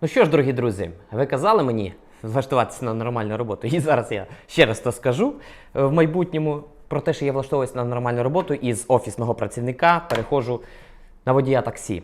Ну що ж, дорогі друзі, ви казали мені влаштуватися на нормальну роботу. І зараз я ще раз то скажу е, в майбутньому про те, що я влаштовуюся на нормальну роботу і з офісного працівника перехожу на водія таксі.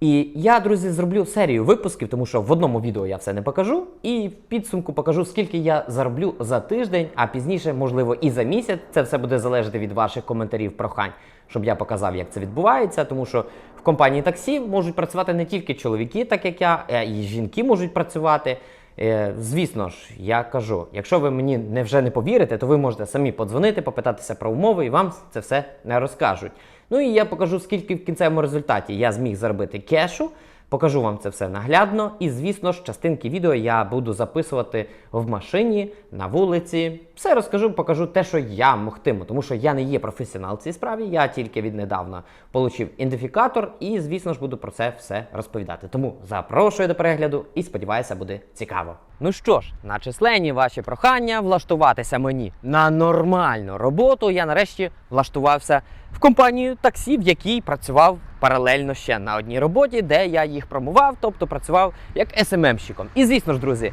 І я, друзі, зроблю серію випусків, тому що в одному відео я все не покажу, і в підсумку покажу, скільки я зароблю за тиждень, а пізніше, можливо, і за місяць. Це все буде залежати від ваших коментарів, прохань, щоб я показав, як це відбувається. Тому що в компанії таксі можуть працювати не тільки чоловіки, так як я, а і жінки можуть працювати. Е, Звісно ж, я кажу, якщо ви мені не вже не повірите, то ви можете самі подзвонити, попитатися про умови, і вам це все не розкажуть. Ну і я покажу, скільки в кінцевому результаті я зміг заробити кешу. Покажу вам це все наглядно. І, звісно ж, частинки відео я буду записувати в машині, на вулиці. Все розкажу, покажу те, що я могтиму, тому що я не є професіонал в цій справі, я тільки віднедавна отримав ідентифікатор і, звісно ж, буду про це все розповідати. Тому запрошую до перегляду і сподіваюся, буде цікаво. Ну що ж, на численні ваші прохання влаштуватися мені на нормальну роботу. Я нарешті влаштувався в компанію таксі, в якій працював паралельно ще на одній роботі, де я їх промував, тобто працював як СММщиком. І звісно ж, друзі,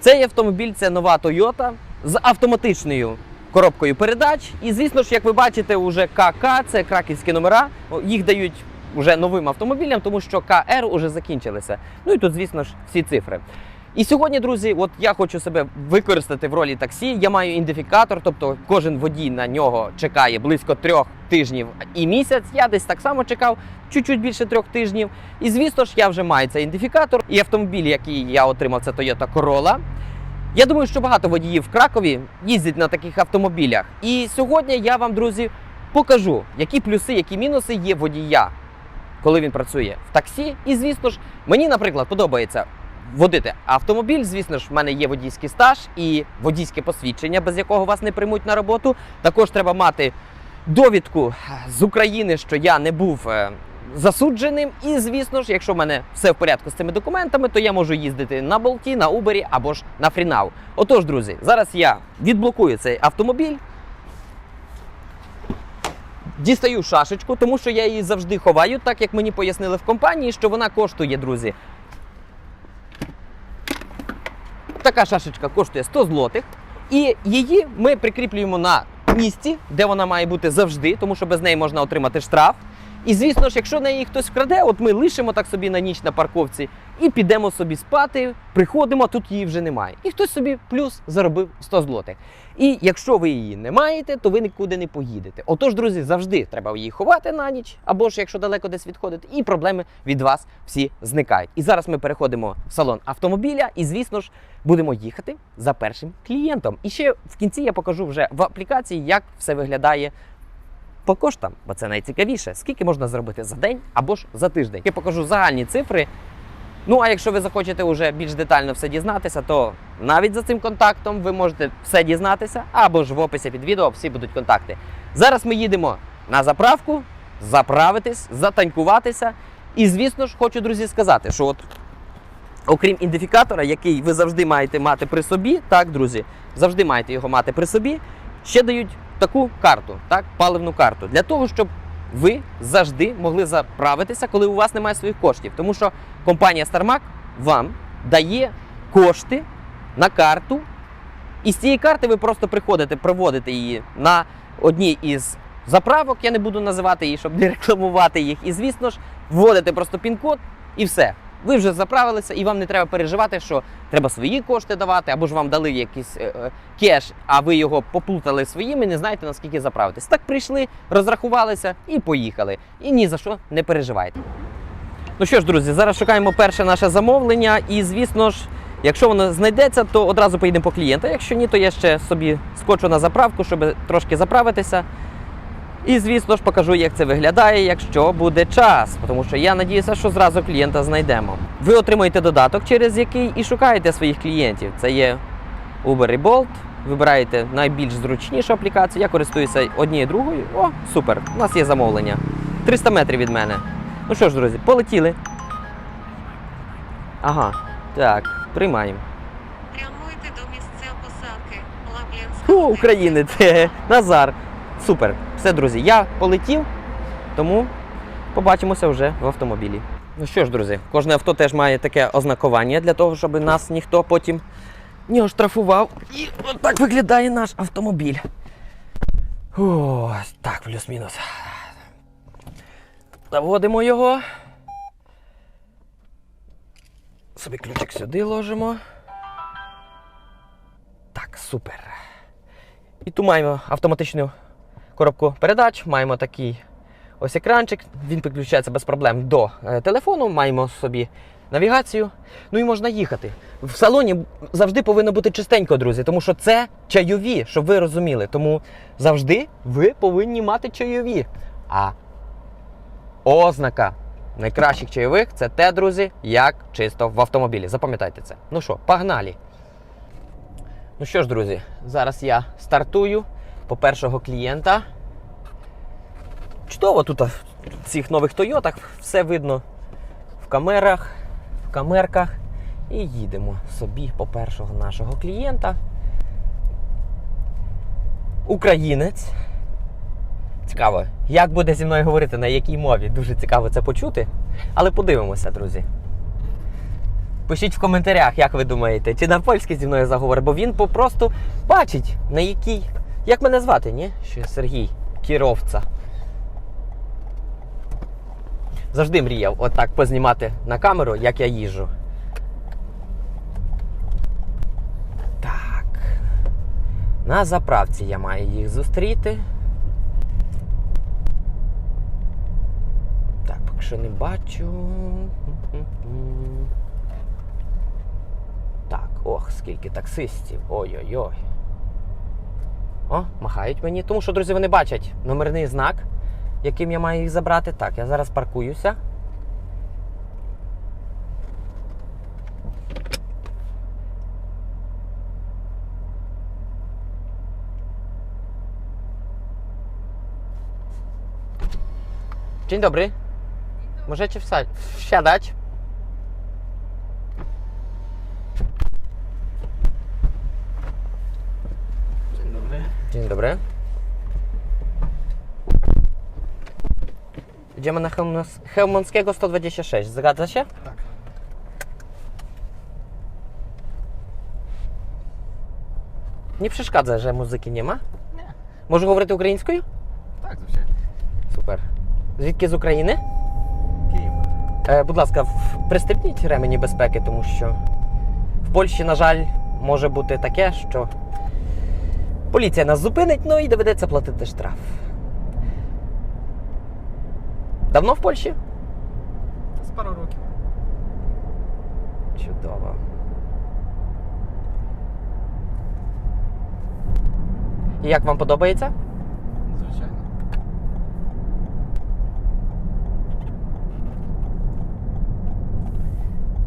цей автомобіль це нова Toyota з автоматичною коробкою передач. І звісно ж, як ви бачите, уже КК, це краківські номера, їх дають вже новим автомобілям, тому що КР уже закінчилися. Ну і тут, звісно ж, всі цифри. І сьогодні, друзі, от я хочу себе використати в ролі таксі. Я маю ідентифікатор, тобто кожен водій на нього чекає близько трьох тижнів і місяць. Я десь так само чекав, чуть-чуть більше трьох тижнів. І звісно ж, я вже маю цей ідентифікатор. І автомобіль, який я отримав, це Toyota Corolla. Я думаю, що багато водіїв в Кракові їздять на таких автомобілях. І сьогодні я вам, друзі, покажу, які плюси, які мінуси є водія, коли він працює в таксі. І звісно ж, мені, наприклад, подобається водити автомобіль. Звісно ж, в мене є водійський стаж і водійське посвідчення, без якого вас не приймуть на роботу. Також треба мати довідку з України, що я не був. е, Засудженим, і звісно ж, якщо в мене все в порядку з цими документами, то я можу їздити на болті, на Убері або ж на Фрінау. Отож, друзі, зараз я відблокую цей автомобіль, дістаю шашечку, тому що я її завжди ховаю, так як мені пояснили в компанії, що вона коштує, друзі, Така шашечка коштує 100 злотих. І її ми прикріплюємо на місці, де вона має бути завжди, тому що без неї можна отримати штраф. І звісно ж, якщо на її хтось вкраде, от ми лишимо так собі на ніч на парковці і підемо собі спати, приходимо, тут її вже немає. І хтось собі плюс заробив 100 злотих. І якщо ви її не маєте, то ви нікуди не поїдете. Отож, друзі, завжди треба її ховати на ніч, або ж якщо далеко десь відходити, і проблеми від вас всі зникають. І зараз ми переходимо в салон автомобіля, і звісно ж будемо їхати за першим клієнтом. І ще в кінці я покажу вже в аплікації, як все виглядає по коштам, бо це найцікавіше, скільки можна зробити за день або ж за тиждень. Я покажу загальні цифри. Ну а якщо ви захочете вже більш детально все дізнатися, то навіть за цим контактом ви можете все дізнатися, або ж в описі під відео всі будуть контакти. Зараз ми їдемо на заправку, заправитись, затанькуватися. І, звісно ж, хочу, друзі, сказати, що от окрім ідентифікатора, який ви завжди маєте мати при собі, так, друзі, завжди маєте його мати при собі, ще дають таку карту, так, паливну карту, для того, щоб ви завжди могли заправитися, коли у вас немає своїх коштів. Тому що компанія StarMac вам дає кошти на карту, і з цієї карти ви просто приходите, проводите її на одній із заправок, я не буду називати її, щоб не рекламувати їх. І, звісно ж, вводите просто пін-код і все. Ви вже заправилися, і вам не треба переживати, що треба свої кошти давати, або ж вам дали якийсь е, е, кеш, а ви його поплутали своїми, не знаєте наскільки заправитись. Так прийшли, розрахувалися і поїхали. І ні за що не переживайте. Ну що ж, друзі, зараз шукаємо перше наше замовлення, і звісно ж, якщо воно знайдеться, то одразу поїдемо по клієнта. Якщо ні, то я ще собі скочу на заправку, щоб трошки заправитися. І, звісно ж, покажу, як це виглядає, якщо буде час. Тому що я надіюся, що зразу клієнта знайдемо. Ви отримуєте додаток, через який і шукаєте своїх клієнтів. Це є Uber і Bolt. Вибираєте найбільш зручнішу аплікацію. Я користуюся однією другою. О, супер! У нас є замовлення. 300 метрів від мене. Ну що ж, друзі, полетіли. Ага, так, приймаємо. Прямуйте до місця посадки. Лаблянська. Фу, українець, Назар. Супер. Все, друзі, я полетів, тому побачимося вже в автомобілі. Ну що ж, друзі, кожне авто теж має таке ознакування для того, щоб нас ніхто потім не оштрафував. І от так виглядає наш автомобіль. Ось так, плюс-мінус. Заводимо його. Собі ключик сюди ложимо. Так, супер. І тут маємо автоматичну коробку передач, маємо такий ось екранчик, він підключається без проблем до е, телефону, маємо собі навігацію. Ну і можна їхати. В салоні завжди повинно бути чистенько, друзі, тому що це чайові, щоб ви розуміли. Тому завжди ви повинні мати чайові. А ознака найкращих чайових це те, друзі, як чисто в автомобілі. Запам'ятайте це. Ну що, погнали! Ну що ж, друзі, зараз я стартую по першого клієнта. Чудово тут в цих нових Тойотах все видно в камерах, в камерках. І їдемо собі по першого нашого клієнта. Українець. Цікаво, як буде зі мною говорити, на якій мові. Дуже цікаво це почути. Але подивимося, друзі. Пишіть в коментарях, як ви думаєте, чи на польській зі мною заговорить, бо він попросту бачить, на якій. Як мене звати, ні? Ще Сергій, Кіровця. Завжди мріяв отак познімати на камеру, як я їжджу. Так. На заправці я маю їх зустріти. Так, поки що не бачу. Так, ох, скільки таксистів. Ой-ой-ой. О, махають мені. Тому що, друзі, вони бачать номерний знак, яким я маю їх забрати. Так, я зараз паркуюся. Dzień dobry. Możecie wsa- wsiadać? Dzień dobry. Idziemy na Chełmos- Chełmąckiego 126, zgadza się? Tak. Nie przeszkadza, że muzyki nie ma? Nie. Можу говорити українською? Так, звичайно. Супер. Звідки з України? Київ. Е, будь ласка, в- пристебніть ремені безпеки, тому що в Польщі, на жаль, може бути таке, що поліція нас зупинить, ну і доведеться платити штраф. Давно в Польщі? З пару років. Чудово. І як вам подобається? Звичайно.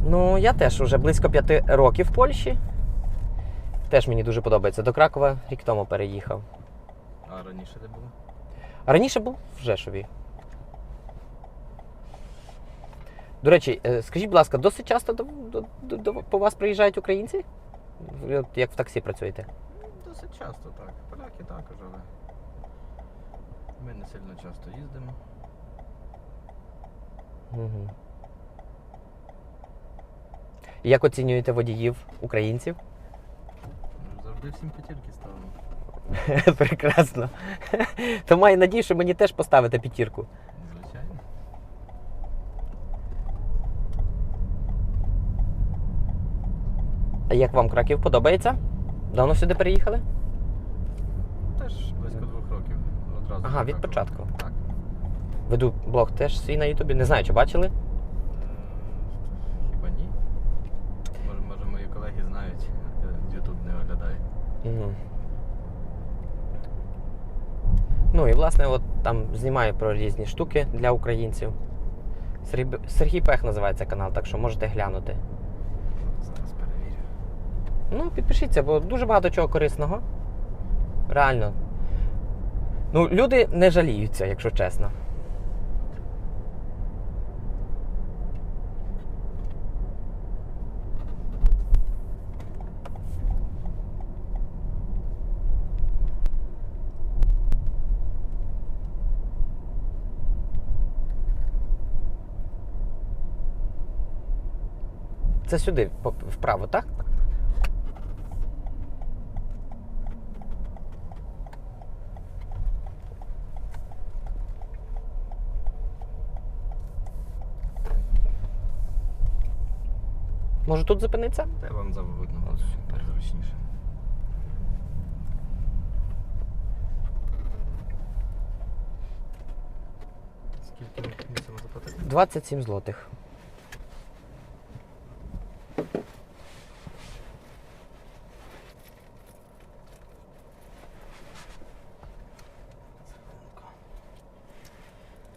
Ну, я теж уже близько п'яти років в Польщі. Теж мені дуже подобається. До Кракова рік тому переїхав. А раніше де було? А раніше був в Жешові. До речі, е, скажіть, будь ласка, досить часто до, до, до, до- по вас приїжджають українці? От як в таксі працюєте? Досить часто так. Поляки також, але ми не сильно часто їздимо. Угу. Як оцінюєте водіїв українців? Ну, всім п'ятірки ставимо. Прекрасно. То маю надію, що мені теж поставите п'ятірку. Звичайно. А як вам Краків подобається? Давно сюди переїхали? Теж близько двох років. Одразу Ага, від початку. Так. Веду блог теж свій на Ютубі. Не знаю, чи бачили. М, Хіба ні? Може, може мої колеги знають, я YouTube не оглядаю. Мгм. Ну і власне, от там знімаю про різні штуки для українців. Сергій, Пех називається канал, так що можете глянути. Зараз перевірю. Ну, підпишіться, бо дуже багато чого корисного. Реально. Ну, люди не жаліються, якщо чесно. Це сюди, вправо, так? Може тут зупинитися? Та вам завгодно буде зручніше. Скільки ми мусимо заплатити? 27 злотих.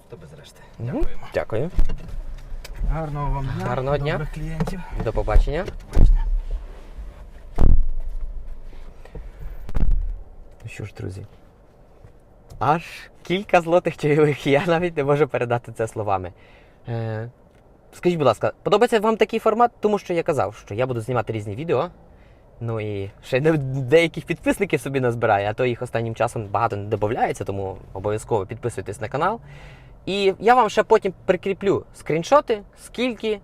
То без решти. Дякуємо. Дякую. Гарного вам дня. Гарного дня. Добрих клієнтів. До побачення. Бачення. Ну що ж, друзі. Аж кілька злотих чайових, я навіть не можу передати це словами. Е, скажіть, будь ласка, подобається вам такий формат, тому що я казав, що я буду знімати різні відео. Ну і ще деяких підписників собі назбираю, а то їх останнім часом багато не додається, тому обов'язково підписуйтесь на канал. І я вам ще потім прикріплю скріншоти, скільки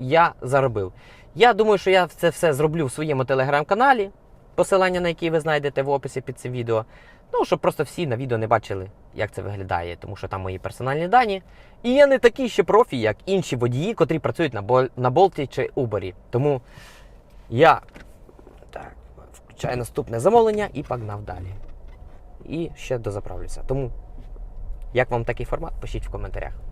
я заробив. Я думаю, що я це все зроблю в своєму телеграм-каналі, посилання на який ви знайдете в описі під цим відео. Ну, щоб просто всі на відео не бачили, як це виглядає, тому що там мої персональні дані. І я не такий ще профі, як інші водії, котрі працюють на, Бол- на Болті чи Uber. Тому я так, включаю наступне замовлення і погнав далі. І ще дозаправлюся. Тому, як вам такий формат, пишіть в коментарях.